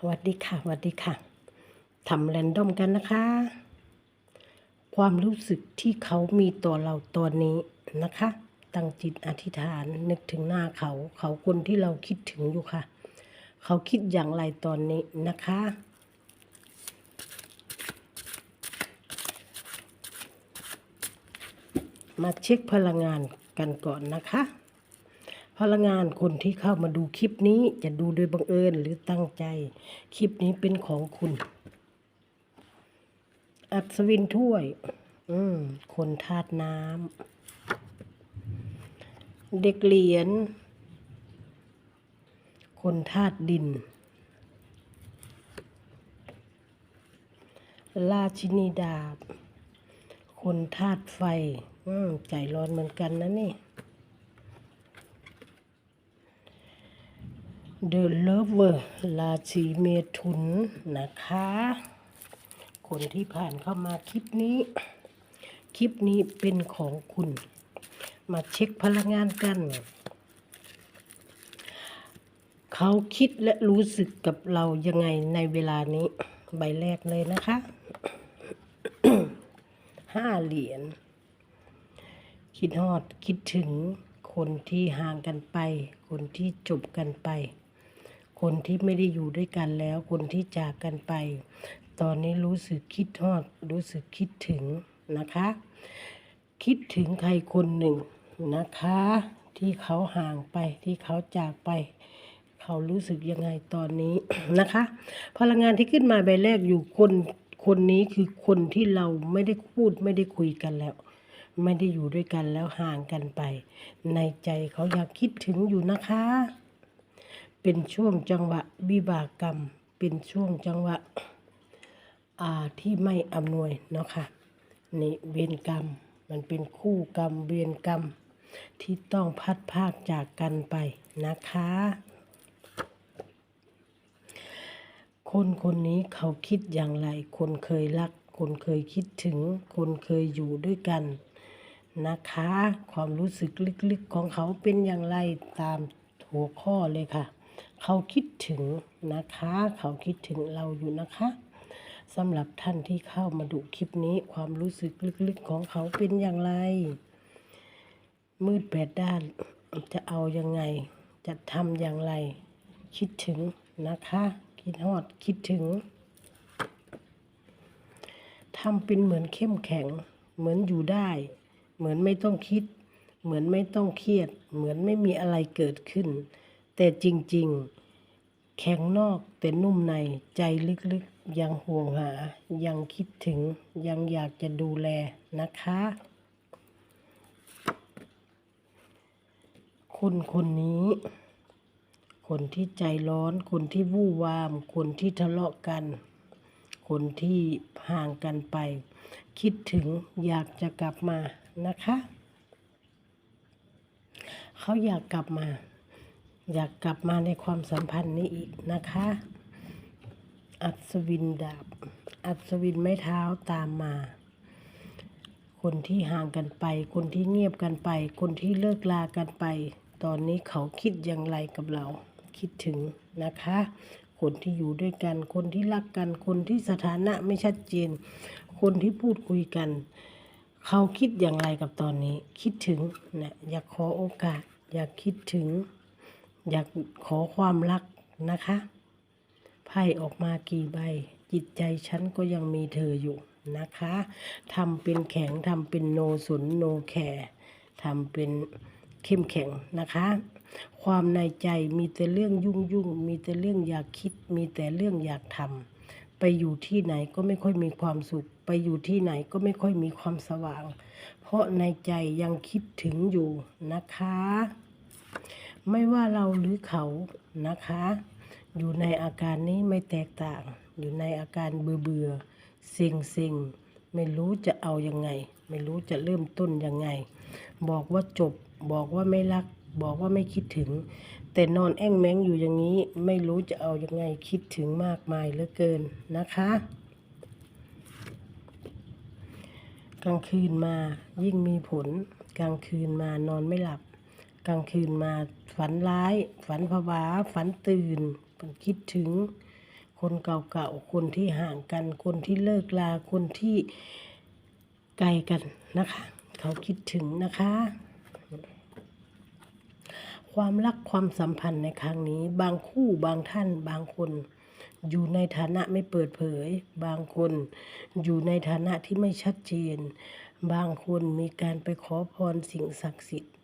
สวัสดีค่ะสวัสดีค่ะทำแรนดอมกันนะคะ ความรู้สึกที่เขามีต่อเราตัวนี้นะคะ ตั้งจิตอธิษฐานนึกถึงหน้าเขา เขาคนที่เราคิดถึงอยู่ค่ะ เขาคิดอย่างไรตอนนี้นะคะมาเช็คพลังงานกันก่อนนะคะ พลังงานคนที่เข้ามาดูคลิปนี้จะดูโดยบังเอิญหรือตั้งใจ คลิปนี้เป็นของคุณ อัศวินถ้วย อืม คนธาตุน้ำ เด็กเหรียญ คนธาตุดิน ราชินีดาบ คนธาตุไฟ อืม ใจร้อนเหมือนกันนะนี่ The Lover ราศีเมถุนนะคะ คนที่ผ่านเข้ามาคลิปนี้ คลิปนี้เป็นของคุณ มาเช็คพลังงานกัน เขาคิดและรู้สึกกับเรายังไงในเวลานี้ใบแรกเลยนะคะห้าเหรียญคิดฮอดคิดถึงคนที่ห่างกันไป คนที่จบกันไป คนที่ไม่ได้อยู่ด้วยกันแล้ว คนที่จากกันไป ตอนนี้รู้สึกคิดฮอด รู้สึกคิดถึงนะคะ คิดถึงใครคนหนึ่งนะคะ ที่เขาห่างไปที่เขาจากไป เขารู้สึกยังไงตอนนี้นะคะ พลังงานที่ขึ้นมาใบแรกอยู่คนคนนี้คือคนที่เราไม่ได้พูดไม่ได้คุยกันแล้ว ไม่ได้อยู่ด้วยกันแล้วห่างกันไป ในใจเขาอยากคิดถึงอยู่นะคะ เป็นช่วงจังหวะวิบากกรรม เป็นช่วงจังหวะอาที่ไม่อำนวยเนาะค่ะนี่เวรกรรมมันเป็นคู่กรรมเวรกรรม ที่ต้องพัดภาคจากกันไปนะคะ คนคนนี้เขาคิดอย่างไร คนเคยรัก คนเคยคิดถึง คนเคยอยู่ด้วยกันนะคะ ความรู้สึกลึกๆของเขาเป็นอย่างไรตามหัวข้อเลยค่ะ เขาคิดถึงนะคะ เขาคิดถึงเราอยู่นะคะสำหรับท่านที่เข้ามาดูคลิปนี้ความรู้สึกลึกๆของเขาเป็นอย่างไร มืดแปดด้านจะเอายังไง จะทำอย่างไร คิดถึงนะคะ คิดฮอดคิดถึงทำเป็นเหมือนเข้มแข็ง เหมือนอยู่ได้ เหมือนไม่ต้องคิด เหมือนไม่ต้องเครียด เหมือนไม่มีอะไรเกิดขึ้น แต่จริงๆ แข็งนอกแต่นุ่มในใจลึกๆ ยังห่วงหา ยังคิดถึง ยังอยากจะดูแลนะคะ คนคนนี้ คนที่ใจร้อน คนที่วู่วาม คนที่ทะเลาะกัน คนที่ห่างกันไป คิดถึงอยากจะกลับมานะคะ เขาอยากกลับมา อยากกลับมาในความสัมพันธ์นี้อีกนะคะ อัศวินดาบ อัศวินไม้เท้าตามมา คนที่ห่างกันไป คนที่เงียบกันไป คนที่เลิกลากันไป ตอนนี้เขาคิดอย่างไรกับเรา คิดถึงนะคะ คนที่อยู่ด้วยกัน คนที่รักกัน คนที่สถานะไม่ชัดเจน คนที่พูดคุยกัน เขาคิดอย่างไรกับตอนนี้ คิดถึงนะอยากขอโอกาส อยากคิดถึง อยากขอความรักนะคะไพ่ออกมากี่ใบ จิตใจฉันก็ยังมีเธออยู่นะคะทำเป็นแข็งทำเป็นโนสนโนแคร์ทำเป็นเข้มแข็งนะคะ ความในใจมีแต่เรื่องยุ่งยุ่งมีแต่เรื่องอยากคิด มีแต่เรื่องอยากทำไปอยู่ที่ไหนก็ไม่ค่อยมีความสุข ไปอยู่ที่ไหนก็ไม่ค่อยมีความสว่าง เพราะในใจยังคิดถึงอยู่นะคะ ไม่ว่าเราหรือเขานะคะ อยู่ในอาการนี้ไม่แตกต่าง อยู่ในอาการเบื่อเบื่อเซ็งเซ็งไม่รู้จะเอายังไง ไม่รู้จะเริ่มต้นยังไง บอกว่าจบ บอกว่าไม่รัก บอกว่าไม่คิดถึง แต่นอนแอ่งแมงอยู่อย่างนี้ ไม่รู้จะเอายังไง คิดถึงมากมายเหลือเกินนะคะ กลางคืนมายิ่งมีผล กลางคืนมานอนไม่หลับ กลางคืนมาฝันร้าย ฝันผวา ฝันตื่นฝันคิดถึง คนเก่าๆ คนที่ห่างกัน คนที่เลิกลา คนที่ไกลกันนะคะ เขาคิดถึงนะคะ ความรักความสัมพันธ์ในครั้งนี้ บางคู่บางท่านบางคนอยู่ในฐานะไม่เปิดเผย บางคนอยู่ในฐานะที่ไม่ชัดเจน บางคนมีการไปขอพรสิ่งศักดิ์สิทธิ์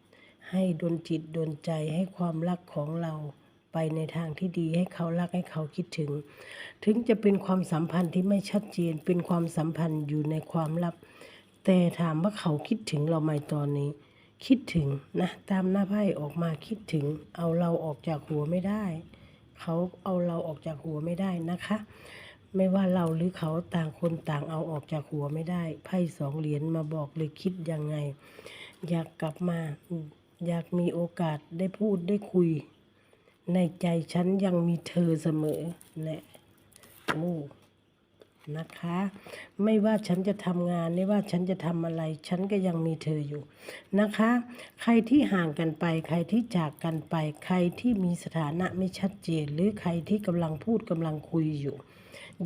ให้ดลจิตดลใจให้ความรักของเราไปในทางที่ดีให้เขารักให้เขาคิดถึง ถึงจะเป็นความสัมพันธ์ที่ไม่ชัดเจนเป็นความสัมพันธ์อยู่ในความลับ แต่ถามว่าเขาคิดถึงเราไหมตอนนี้ คิดถึงนะตามหน้าไพ่ออกมาคิดถึง เอาเราออกจากหัวไม่ได้ เขาเอาเราออกจากหัวไม่ได้นะคะ ไม่ว่าเราหรือเขาต่างคนต่างเอาออกจากหัวไม่ได้ไพ่สองเหรียญมาบอกเลยคิดยังไง อยากกลับมา อยากมีโอกาสได้พูดได้คุย ในใจฉันยังมีเธอเสมอแหละโอ้นะคะ ไม่ว่าฉันจะทำงาน ไม่ว่าฉันจะทำอะไร ฉันก็ยังมีเธออยู่นะคะ ใครที่ห่างกันไป ใครที่จากกันไป ใครที่มีสถานะไม่ชัดเจน หรือใครที่กำลังพูดกำลังคุยอยู่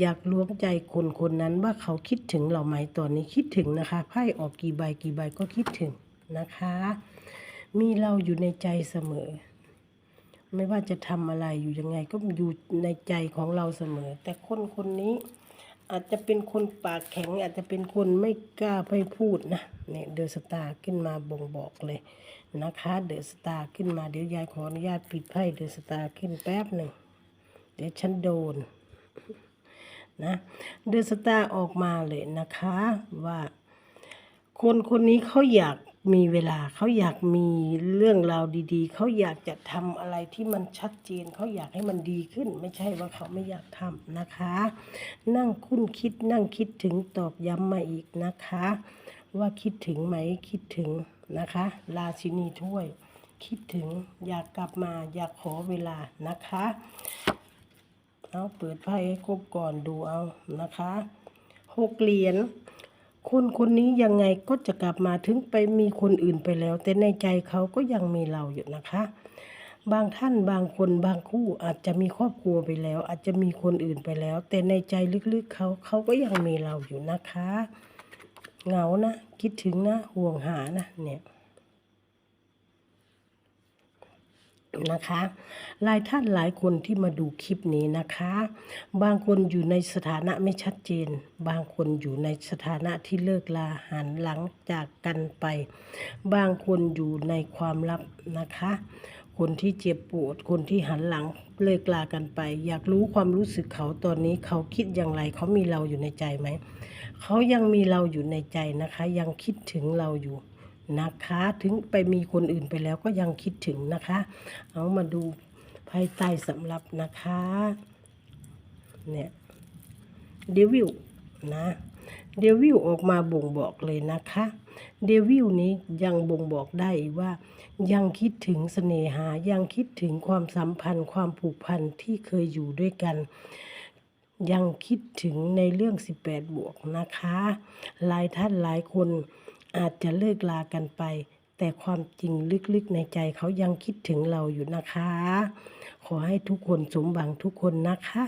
อยากล้วงใจคนคนนั้นว่าเขาคิดถึงเราไหมตอนนี้คิดถึงนะคะไพ่ออกกี่ใบกี่ใบก็คิดถึงนะคะ มีเราอยู่ในใจเสมอ ไม่ว่าจะทำอะไรอยู่ยังไงก็อยู่ในใจของเราเสมอ แต่คนคนนี้อาจจะเป็นคนปากแข็ง อาจจะเป็นคนไม่กล้าไปพูดนะเนี่ยเดอะสตาร์ขึ้นมาบ่งบอกเลยนะคะเดอะสตาร์ขึ้นมาเดี๋ยวยายขออนุญาตปิดไพ่เดอะสตาร์ขึ้นแป๊บหนึ่งเดี๋ยวฉันโดนนะเดอะสตาร์ออกมาเลยนะคะว่า คนคนนี้เขาอยาก มีเวลาเขาอยากมีเรื่องราวดีๆ เขาอยากจะทำอะไรที่มันชัดเจน เขาอยากให้มันดีขึ้น ไม่ใช่ว่าเขาไม่อยากทำนะคะ นั่งคุ้นคิดนั่งคิดถึงตอบย้ำมาอีกนะคะ ว่าคิดถึงไหมคิดถึงนะคะราชินีถ้วย คิดถึงอยากกลับมาอยากขอเวลานะคะ เอาเปิดไพ่ให้ครบก่อนดูเอานะคะหกเหรียญ คนคนนี้ยังไงก็จะกลับมาถึงไปมีคนอื่นไปแล้ว แต่ในใจเขาก็ยังมีเราอยู่นะคะ บางท่านบางคนบางคู่อาจจะมีครอบครัวไปแล้ว อาจจะมีคนอื่นไปแล้ว แต่ในใจลึกๆเขาเขาก็ยังมีเราอยู่นะคะ เหงานะ คิดถึงนะห่วงหานะเนี่ย นะคะ หลายท่านหลายคนที่มาดูคลิปนี้นะคะ บางคนอยู่ในสถานะไม่ชัดเจน บางคนอยู่ในสถานะที่เลิกลาหันหลังจากกันไป บางคนอยู่ในความลับนะคะ คนที่เจ็บปวด คนที่หันหลังเลิกลากันไป อยากรู้ความรู้สึกเขาตอนนี้เขาคิดอย่างไร เขามีเราอยู่ในใจไหม เขายังมีเราอยู่ในใจนะคะ ยังคิดถึงเราอยู่ นะคะ ถึงไปมีคนอื่นไปแล้วก็ยังคิดถึงนะคะ เอามาดูภายใต้สำหรับนะคะ เนี่ยเดวิลนะเดวิลออกมาบ่งบอกเลยนะคะเดวิลนี้ยังบ่งบอกได้ว่า ยังคิดถึงเสน่หายังคิดถึงความสัมพันธ์ความผูกพันที่เคยอยู่ด้วยกัน ยังคิดถึงในเรื่อง 18 บวกนะคะ หลายท่านหลายคน อาจจะเลิกลากันไป แต่ความจริงลึกๆในใจเขายังคิดถึงเราอยู่นะคะ ขอให้ทุกคนสมหวังทุกคนนะคะ